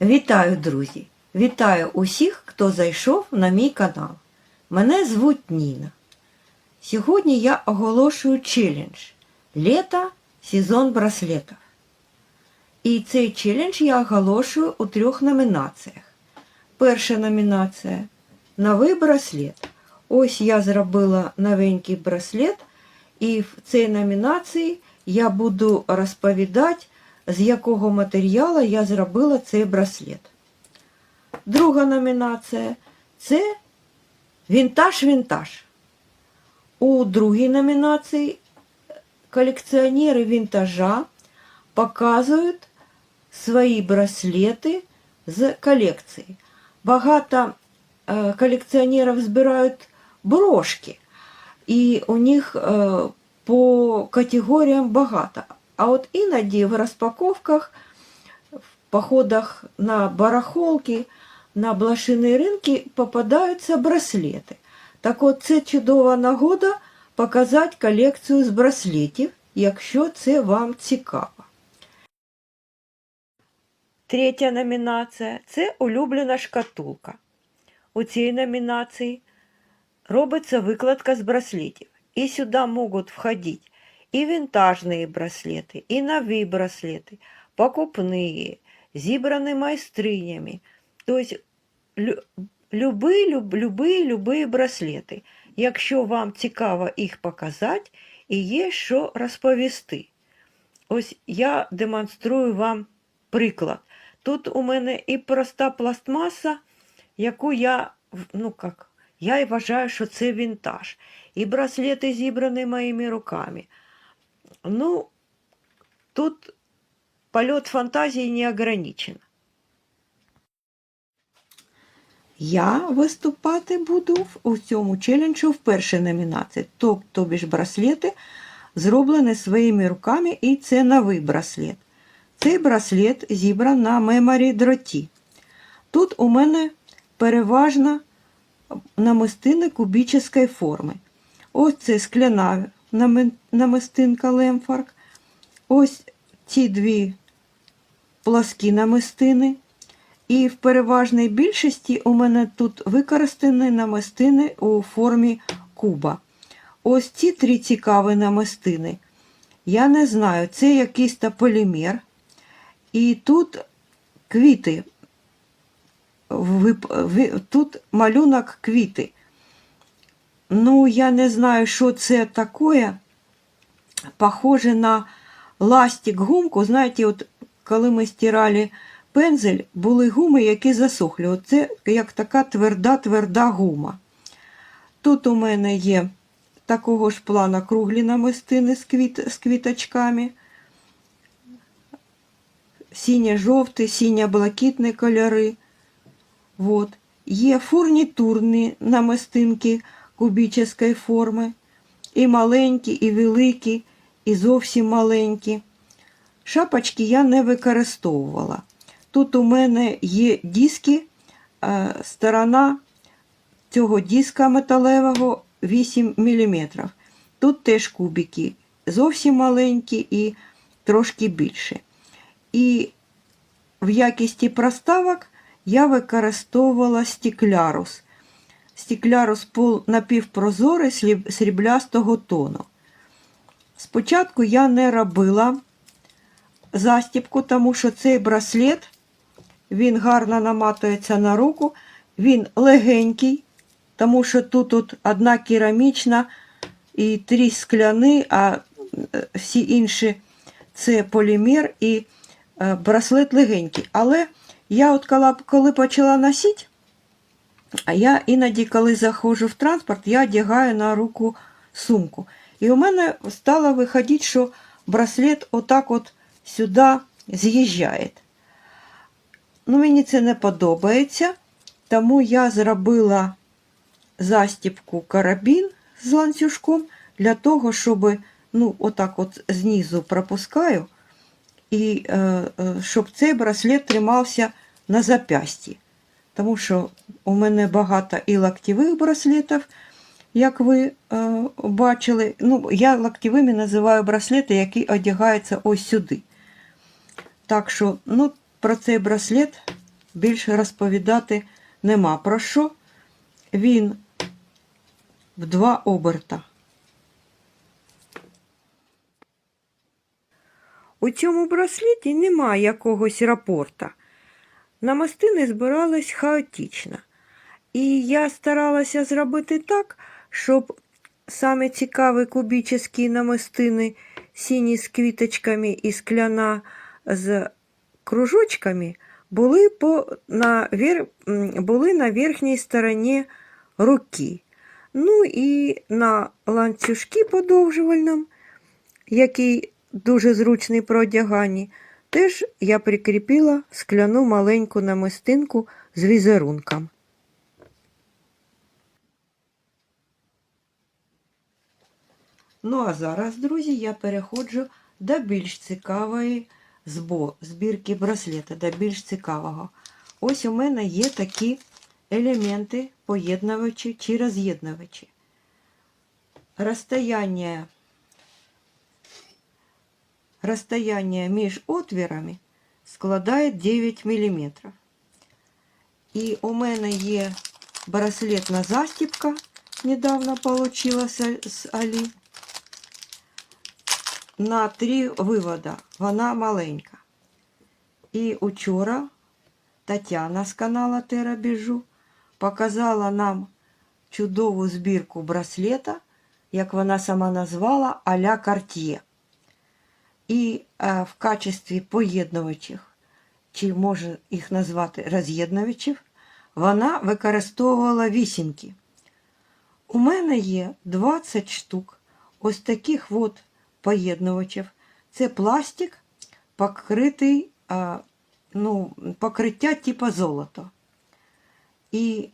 Вітаю, друзі! Вітаю усіх, хто зайшов на мій канал. Мене звуть Ніна. Сьогодні я оголошую челендж Літо сезон браслетів. І цей челендж я оголошую у трьох номінаціях. Перша номінація Новий браслет. Ось я зробила новенький браслет, і в цій номінації я буду розповідати, з якого матеріалу я зробила цей браслет. Друга номінація це вінтаж-вінтаж. У другій номінації колекціонери вінтажа показують свої браслети з колекції. Багато е, колекціонерів збирають брошки, і у них е, по категоріям багато. А от іноді в розпаковках, в походах на барахолки, на блошині ринки попадаються браслети. Так от це чудова нагода показати колекцію з браслетів, якщо це вам цікаво. Третя номінація це улюблена шкатулка. У цій номінації робиться викладка з браслетів. І сюди можуть входити и винтажные браслеты, и новые браслеты, покупные, зібрані майстринями. Тобто лю, любі, люб, любі, любі браслети. Якщо вам цікаво їх показати, і є що розповісти. Ось я демонструю вам приклад. Тут у мене і проста пластмаса, яку я, ну як, я і вважаю, що це вінтаж. І браслети зібрані моїми руками. Ну, тут полет фантазії не ограничен. Я виступати буду у цьому челенджу в першій номінації. Тоб- Тобі ж браслети зроблені своїми руками, і це новий браслет. Цей браслет зібран на меморі дроті. Тут у мене переважно намистини кубічної форми. Ось це скляна намистинка Лемфарк. Ось ці дві пласкі намистини. І в переважній більшості у мене тут використані намистини у формі куба. Ось ці три цікаві намистини. Я не знаю, це якийсь та полімер. І тут квіти. Тут малюнок квіти. Ну, я не знаю, що це таке. Похоже на ластик гумку. Знаєте, от коли ми стирали пензель, були гуми, які засохли. Оце як така тверда-тверда гума. Тут у мене є такого ж плана круглі намистини з, квіт, з квіточками. Сінє-жовтий, сіньо-блакитні кольори. Вот. Є фурнітурні намистинки кубічної форми. І маленькі, і великі, і зовсім маленькі. Шапочки я не використовувала. Тут у мене є диски, сторона цього диска металевого 8 мм. Тут теж кубики, зовсім маленькі і трошки більше. І в якісті проставок я використовувала. Стеклярус пол напівпрозорий сріблястого тону. Спочатку я не робила застібку, тому що цей браслет він гарно наматується на руку, він легенький, тому що тут от одна керамічна і три скляни, а е, всі інші це полімер і е, браслет легенький. Але я от коли, почала носити, а я іноді, коли заходжу в транспорт, я одягаю на руку сумку. І у мене стало виходити, що браслет отак от сюди з'їжджає. Ну, мені це не подобається, тому я зробила застібку карабін з ланцюжком для того, щоб ну, отак от знизу пропускаю, і е, е, щоб цей браслет тримався на запясті. Тому що у мене багато і локтєвих браслетів, як ви е, бачили. Ну, я локтєвими називаю браслети, які одягаються ось сюди. Так що, ну, про цей браслет більше розповідати нема. Про що? Він в два оберта. У цьому браслеті немає якогось рапорта. Намистини збирались хаотично. І я старалася зробити так, щоб саме цікаві кубічні намистини, сині з квіточками і скляна з кружочками, були, по, на, вер, були на верхній стороні руки. Ну і на ланцюжки подовжувальному, який дуже зручний при одяганні, теж я прикріпила скляну маленьку намистинку з візерунком. Ну а зараз, друзі, я переходжу до більш цікавої збо- збірки браслета, до більш цікавого. Ось у мене є такі елементи поєднувачі чи роз'єднувачі. Розстояння, розстояння між отвірами складає 9 мм. І у мене є браслетна застіпка, недавно получила з з Алі на три вивода. Вона маленька. І учора Тетяна з канала Терабіжу показала нам чудову збірку браслета, як вона сама назвала, а-ля Cartier. І е, в качестві поєднувачів, чи може їх назвати роз'єднувачів, вона використовувала вісімки. У мене є 20 штук ось таких от поєднувачів. Це пластик, покритий, а, ну, покриття типу золото. І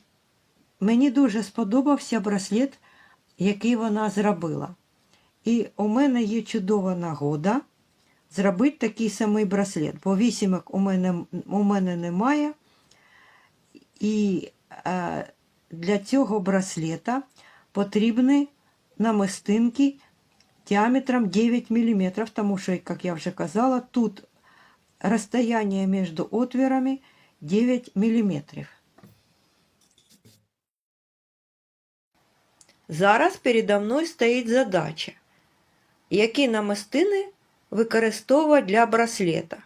мені дуже сподобався браслет, який вона зробила. І у мене є чудова нагода зробити такий самий браслет, бо вісімок у мене, у мене немає. І е, для цього браслета потрібні намистинки діаметром 9 мм, тому що, як я вже казала, тут розстояние між отвірами 9 мм. Зараз передо мною стоїть задача, які намистини використовувати для браслета.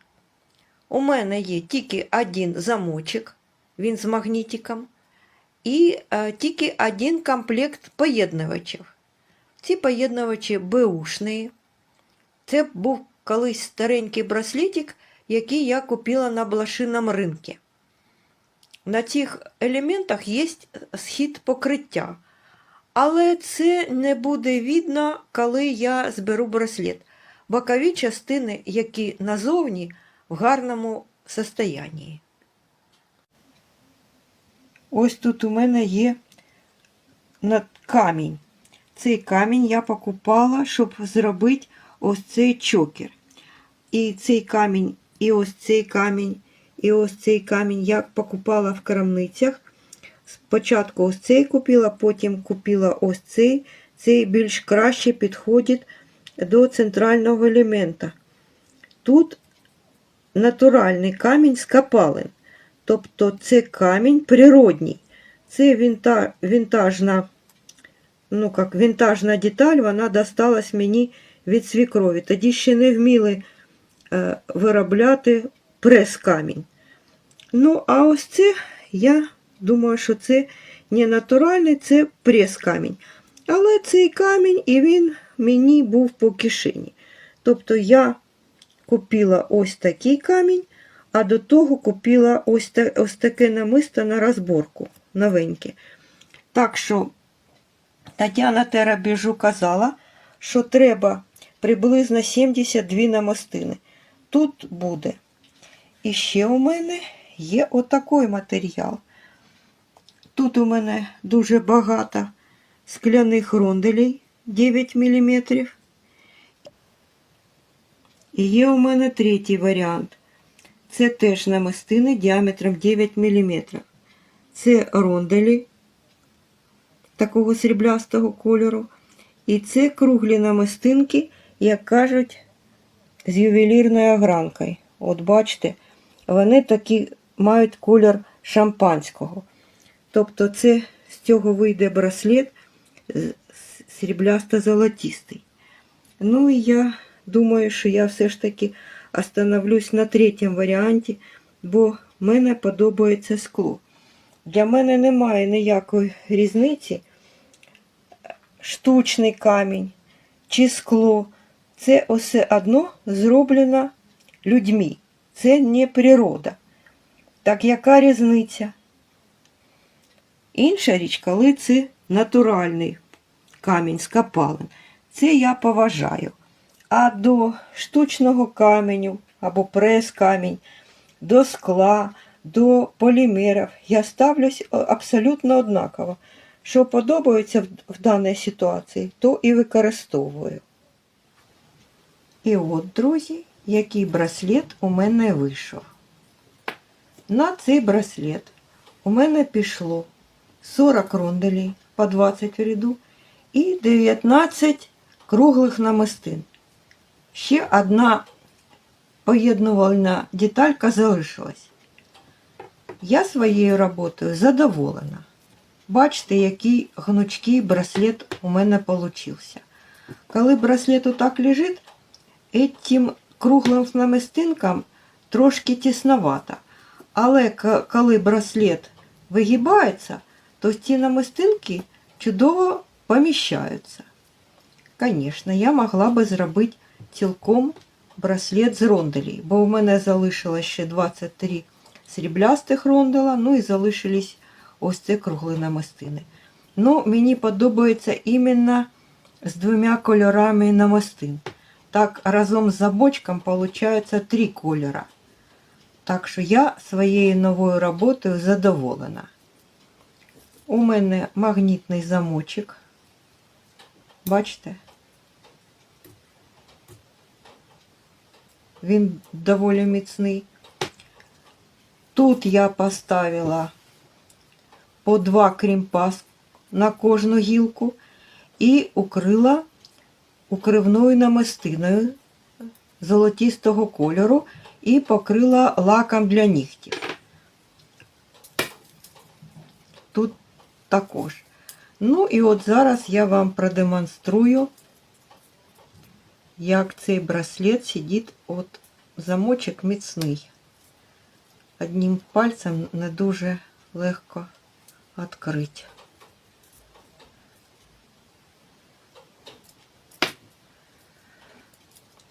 У мене є тільки один замочок, він з магнітиком, і е, тільки один комплект поєднувачів. Ці поєднувачі беушні. Це був колись старенький браслетик, який я купила на блошиному ринку. На цих елементах є схід покриття. Але це не буде видно, коли я зберу браслет. Бокові частини, які назовні в гарному состоянні. Ось тут у мене є камінь. Цей камінь я покупала, щоб зробити ось цей чокер. І цей камінь, і ось цей камінь, і ось цей камінь я покупала в крамницях. Спочатку ось цей купила, потім купила ось цей. Цей більш краще підходить до центрального елемента. Тут натуральний камінь з. Тобто це камінь природній. Це вінта, вінтажна, ну як вінтажна деталь, вона досталась мені від свікрові. Тоді ще не вміли е, виробляти прес-камінь. Ну, а ось це, я думаю, що це не натуральний, це прес-камінь. Але цей камінь, і він мені був по кишені. Тобто я купила ось такий камінь, а до того купила ось, та, ось таке намисто на розборку новеньке. Так що Тетяна Терабіжу казала, що треба приблизно 72 намистини. Тут буде. І ще у мене є отакий матеріал. Тут у мене дуже багато скляних ронделей 9 мм. І є у мене третій варіант. Це теж намистини діаметром 9 мм. Це ронделі такого сріблястого кольору. І це круглі намистинки, як кажуть, з ювелірною огранкою. От бачите, вони такі мають колір шампанського. Тобто це з цього вийде браслет сріблясто-золотистий. Ну і я думаю, що я все ж таки остановлюсь на третьому варіанті, бо мене подобається скло. Для мене немає ніякої різниці, штучний камінь чи скло. Це усе одно зроблено людьми. Це не природа. Так яка різниця? Інша річ, коли це натуральний камінь з копалин. Це я поважаю. А до штучного каменю або прес-камінь, до скла, до полімерів я ставлюсь абсолютно однаково. Що подобається в, в даній ситуації, то і використовую. І от, друзі, який браслет у мене вийшов. На цей браслет у мене пішло 40 ронделей по 20 в ряду і 19 круглих намистин. Ще одна поєднувальна деталька залишилась. Я своєю роботою задоволена. Бачите, який гнучкий браслет у мене получився. Коли браслет отак лежить, этим круглим намистинкам трошки тісновато. Але коли браслет вигибається, то ці намистинки чудово поміщаються. Звісно, я могла би зробити цілком браслет з ронделей, бо у мене залишилось ще 23 сріблястих рондела, ну і залишились ось це кругли намистини. Ну, мені подобається іменно з двома кольорами намистин. Так, разом з замочком виходить три кольора. Так що я своєю новою роботою задоволена. У мене магнітний замочок. Бачите? Він доволі міцний. Тут я поставила по два крімпа на кожну гілку і укрила укривною намистиною золотистого кольору і покрила лаком для нігтів. Тут також. Ну і от зараз я вам продемонструю, як цей браслет сидить, от замочок міцний. Одним пальцем не дуже легко відкрити.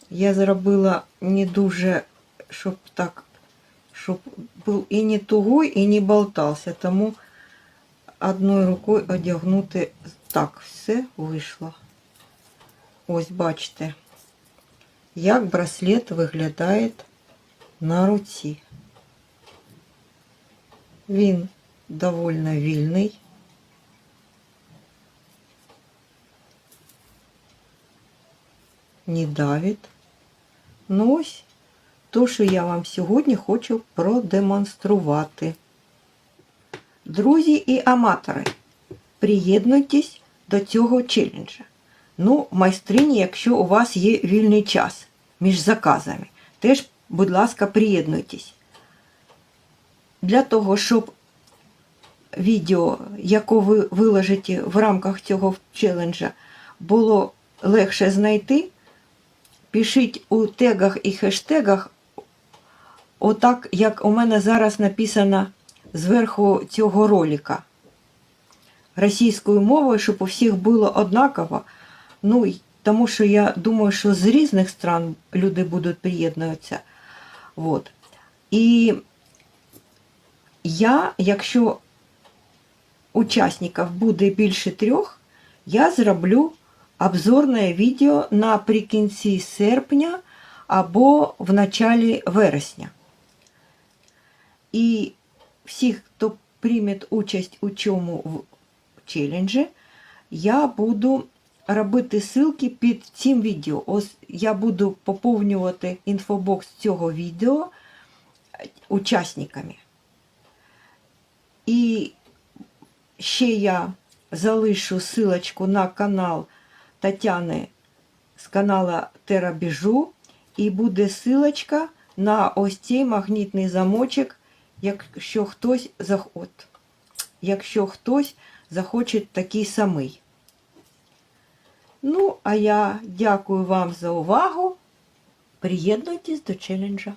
Я зробила не дуже, щоб так, щоб був і не тугой, і не болтався, тому одною рукою одягнути так все вийшло. Ось бачите, як браслет виглядає на руці. Він довольно вільний. Не давить. Ну ось то, що я вам сьогодні хочу продемонструвати. Друзі і аматори, приєднуйтесь до цього челенджа. Ну, майстрині, якщо у вас є вільний час між заказами, теж, будь ласка, приєднуйтесь. Для того, щоб відео, яке ви виложите в рамках цього челенджа, було легше знайти, пишіть у тегах і хештегах, отак, як у мене зараз написано зверху цього ролика. Російською мовою, щоб у всіх було однаково. Ну, тому що я думаю, що з різних стран люди будуть приєднуватися. Вот. І я, якщо учасників буде більше трьох, я зроблю обзорне відео наприкінці серпня або в началі вересня. І всіх, хто прийме участь у цьому в челенджі, я буду робити ссылки під цим відео. Ось я буду поповнювати інфобокс цього відео учасниками. І ще я залишу силочку на канал Тетяни з канала Терабіжу. І буде силочка на ось цей магнітний замочок, якщо хтось. От. якщо хтось захоче такий самий. Ну, а я дякую вам за увагу. Приєднуйтесь до челенджа.